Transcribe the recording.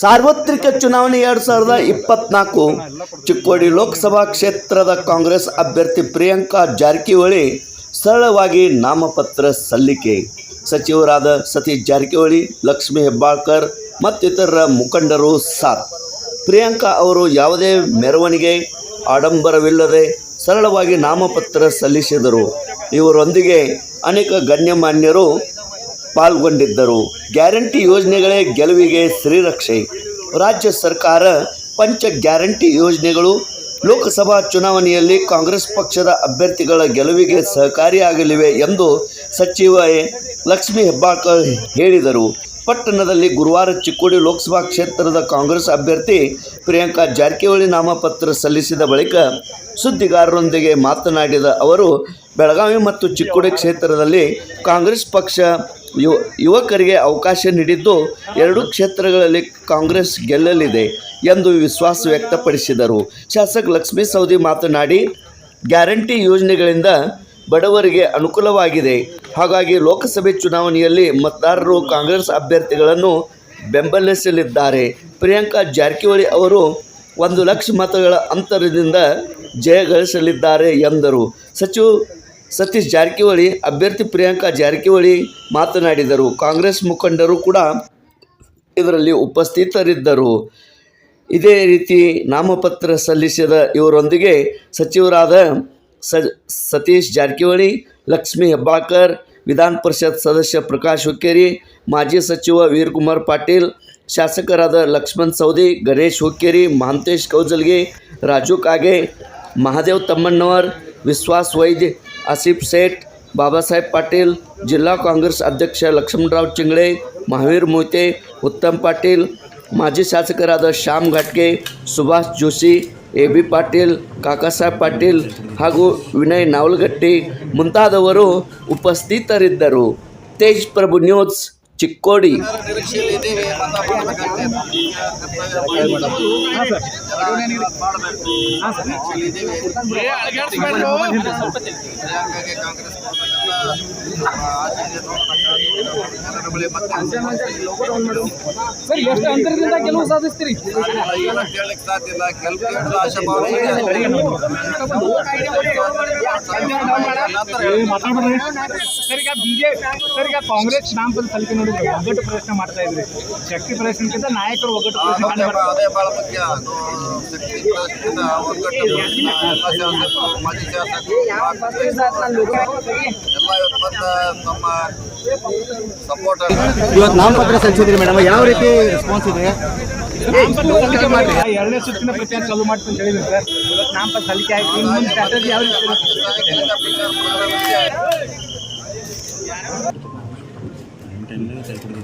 ಸಾರ್ವತ್ರಿಕ ಚುನಾವಣೆ ಎರಡು ಸಾವಿರದ ಇಪ್ಪತ್ನಾಲ್ಕು. ಚಿಕ್ಕೋಡಿ ಲೋಕಸಭಾ ಕ್ಷೇತ್ರದ ಕಾಂಗ್ರೆಸ್ ಅಭ್ಯರ್ಥಿ ಪ್ರಿಯಾಂಕಾ ಜಾರಕಿಹೊಳಿ ಸರಳವಾಗಿ ನಾಮಪತ್ರ ಸಲ್ಲಿಕೆ. ಸಚಿವರಾದ ಸತೀಶ್ ಜಾರಕಿಹೊಳಿ, ಲಕ್ಷ್ಮೀ ಹೆಬ್ಬಾಳ್ಕರ್ ಮತ್ತಿತರ ಮುಖಂಡರು ಸಾತ್ ಪ್ರಿಯಾಂಕಾ ಅವರು ಯಾವುದೇ ಮೆರವಣಿಗೆ ಆಡಂಬರವಿಲ್ಲದೆ ಸರಳವಾಗಿ ನಾಮಪತ್ರ ಸಲ್ಲಿಸಿದರು. ಇವರೊಂದಿಗೆ ಅನೇಕ ಗಣ್ಯಮಾನ್ಯರು ಪಾಲ್ಗೊಂಡಿದ್ದರು. ಗ್ಯಾರಂಟಿ ಯೋಜನೆಗಳೇ ಗೆಲುವಿಗೆ ಶ್ರೀರಕ್ಷೆ ರಾಜ್ಯ ಸರ್ಕಾರ ಪಂಚ ಗ್ಯಾರಂಟಿ ಯೋಜನೆಗಳು. ಲೋಕಸಭಾ ಚುನಾವಣೆಯಲ್ಲಿ ಕಾಂಗ್ರೆಸ್ ಪಕ್ಷದ ಅಭ್ಯರ್ಥಿಗಳ ಗೆಲುವಿಗೆ ಸಹಕಾರಿಯಾಗಲಿವೆ ಎಂದು ಸಚಿವ ಲಕ್ಷ್ಮೀ ಹೆಬ್ಬಾಳ್ಕರ್ ಹೇಳಿದರು. ಪಟ್ಟಣದಲ್ಲಿ ಗುರುವಾರ ಚಿಕ್ಕೋಡಿ ಲೋಕಸಭಾ ಕ್ಷೇತ್ರದ ಕಾಂಗ್ರೆಸ್ ಅಭ್ಯರ್ಥಿ ಪ್ರಿಯಾಂಕಾ ಜಾರಕಿಹೊಳಿ ನಾಮಪತ್ರ ಸಲ್ಲಿಸಿದ ಬಳಿಕ ಸುದ್ದಿಗಾರರೊಂದಿಗೆ ಮಾತನಾಡಿದ ಅವರು, ಬೆಳಗಾವಿ ಮತ್ತು ಚಿಕ್ಕೋಡಿ ಕ್ಷೇತ್ರದಲ್ಲಿ ಕಾಂಗ್ರೆಸ್ ಪಕ್ಷ ಯುವ ಯುವಕರಿಗೆ ಅವಕಾಶ ನೀಡಿದ್ದು ಎರಡೂ ಕ್ಷೇತ್ರಗಳಲ್ಲಿ ಕಾಂಗ್ರೆಸ್ ಗೆಲ್ಲಲಿದೆ ಎಂದು ವಿಶ್ವಾಸ ವ್ಯಕ್ತಪಡಿಸಿದರು. ಶಾಸಕ ಲಕ್ಷ್ಮೀ ಸವದಿ ಮಾತನಾಡಿ, ಗ್ಯಾರಂಟಿ ಯೋಜನೆಗಳಿಂದ ಬಡವರಿಗೆ ಅನುಕೂಲವಾಗಿದೆ. ಹಾಗಾಗಿ ಲೋಕಸಭೆ ಚುನಾವಣೆಯಲ್ಲಿ ಮತದಾರರು ಕಾಂಗ್ರೆಸ್ ಅಭ್ಯರ್ಥಿಗಳನ್ನು ಬೆಂಬಲಿಸಲಿದ್ದಾರೆ. ಪ್ರಿಯಾಂಕಾ ಜಾರಕಿಹೊಳಿ ಅವರು ಒಂದು ಲಕ್ಷ ಮತಗಳ ಅಂತರದಿಂದ ಜಯಗಳಿಸಲಿದ್ದಾರೆ ಎಂದರು. ಸಚಿವ ಸತೀಶ್ ಜಾರಕಿಹೊಳಿ, ಅಭ್ಯರ್ಥಿ ಪ್ರಿಯಾಂಕಾ ಜಾರಕಿಹೊಳಿ ಮಾತನಾಡಿದರು. ಕಾಂಗ್ರೆಸ್ ಮುಖಂಡರು ಕೂಡ ಇದರಲ್ಲಿ ಉಪಸ್ಥಿತರಿದ್ದರು. ಇದೇ ರೀತಿ ನಾಮಪತ್ರ ಸಲ್ಲಿಸಿದ ಇವರೊಂದಿಗೆ ಸಚಿವರಾದ ಸತೀಶ್ ಜಾರಕಿಹೊಳಿ, ಲಕ್ಷ್ಮೀ ಹೆಬ್ಬಾಕರ್ ವಿಧಾನ ಪರಿಷತ್ ಸದಸ್ಯ ಪ್ರಕಾಶ್ ಹುಕ್ಕೇರಿ, ಮಾಜಿ ಸಚಿವ ವೀರಕುಮಾರ್ ಪಾಟೀಲ್, ಶಾಸಕರಾದ ಲಕ್ಷ್ಮಣ್ ಸೌದಿ ಗಣೇಶ್ ಹುಕ್ಕೇರಿ, ಮಹಾಂತೇಶ್ ಕೌಜಲ್ಗೆ, ರಾಜು ಕಾಗೆ, ಮಹಾದೇವ್ ತಮ್ಮಣ್ಣವರ್ ವಿಶ್ವಾಸ್ ವೈದ್ಯ ಆಸಿಫ್ ಸೇಠ್ ಬಾಬಾಸಾಹೇಬ್ ಪಾಟೀಲ್ ಜಿಲ್ಲಾ ಕಾಂಗ್ರೆಸ್ ಅಧ್ಯಕ್ಷ ಲಕ್ಷ್ಮಣರಾವ್ ಚಿಂಗಳೆ ಮಹಾವೀರ್ ಮೊಯ್ತೆ ಉತ್ತಮ್ ಪಾಟೀಲ್ ಮಾಜಿ ಶಾಸಕರಾದ ಶ್ಯಾಮ್ ಘಾಟ್ಗೆ ಸುಭಾಷ್ ಜೋಶಿ ಎ ಬಿ ಪಾಟೀಲ್ ಕಾಕಾಸಾಹೇಬ್ ಪಾಟೀಲ್ ಹಾಗೂ ವಿನಯ್ ನಾವಲಗಟ್ಟಿ ಮುಂತಾದವರು ಉಪಸ್ಥಿತರಿದ್ದರು ತೇಜ್ ಪ್ರಭು ನ್ಯೂಸ್ ಚಿಕ್ಕೋಡಿ ನಿರೀಕ್ಷೆಯಲ್ಲಿದ್ದೇವೆ ಮತ ಮಾಡಬೇಕು ಕಾಂಗ್ರೆಸ್ ಸರ್ ಎಷ್ಟು ಅಂತರದಿಂದ ಗೆಲುವು ಸಾಧಿಸ್ತೀರಿ ಕೇಳಲಿಕ್ಕೆ ಸಾಧ್ಯ ಇಲ್ಲ ಕೆಲವು ಆಶಾಭಾವನೆ ಇದೆ. ಸರ್ ಈಗ ಬಿಜೆಪಿ ಸರ್, ಈಗ ಕಾಂಗ್ರೆಸ್ ನಾಮಪತ್ರ ಸಲ್ಲಿಕೆ ನೋಡಿದ್ರೆ ಒಗ್ಗಟ್ಟು ಪ್ರದರ್ಶನ ಮಾಡ್ತಾ ಇದ್ರಿ. ಶಕ್ತಿ ಪ್ರದರ್ಶನಕ್ಕಿಂತ ನಾಯಕರು ಒಗ್ಗಟ್ಟು ಪ್ರದರ್ಶನ ಅದೇ ಬಹಳ ಮುಖ್ಯ. ಶಕ್ತಿ ಪ್ರದರ್ಶನದಿಂದ ಒಗ್ಗಟ್ಟು ಎಲ್ಲ ಶಾಸಕರು, ಮಾಜಿ ಶಾಸಕರು ಎಲ್ಲ ಇವತ್ತು ಬಂದ ತಮ್ಮ ಸಪೋರ್ಟ್ ಇವತ್ತು ನಾಮಪತ್ರ ಸಲ್ಲಿಸಿದ್ರಿ ಮೇಡಮ್ ಯಾವ ರೀತಿ ರೆಸ್ಪಾನ್ಸ್ ಇದೆ? ಎರಡನೇ ಸುತ್ತಿನ ಪ್ರಚಾರ ಚಾಲು ಮಾಡ್ತೀನಿ ಅಂತ ಹೇಳಿದ್ರು ಸರ್. ಇವತ್ತು ನಾಮಪತ್ರ ಸಲ್ಲಿಕೆ ಆಯ್ತು. ಇನ್ನು ಮುಂದೆ ಸ್ಟ್ರಾಟಜಿ ಯಾವ ರೀತಿ టెన్ మినిట్స్ అయిపోతుంది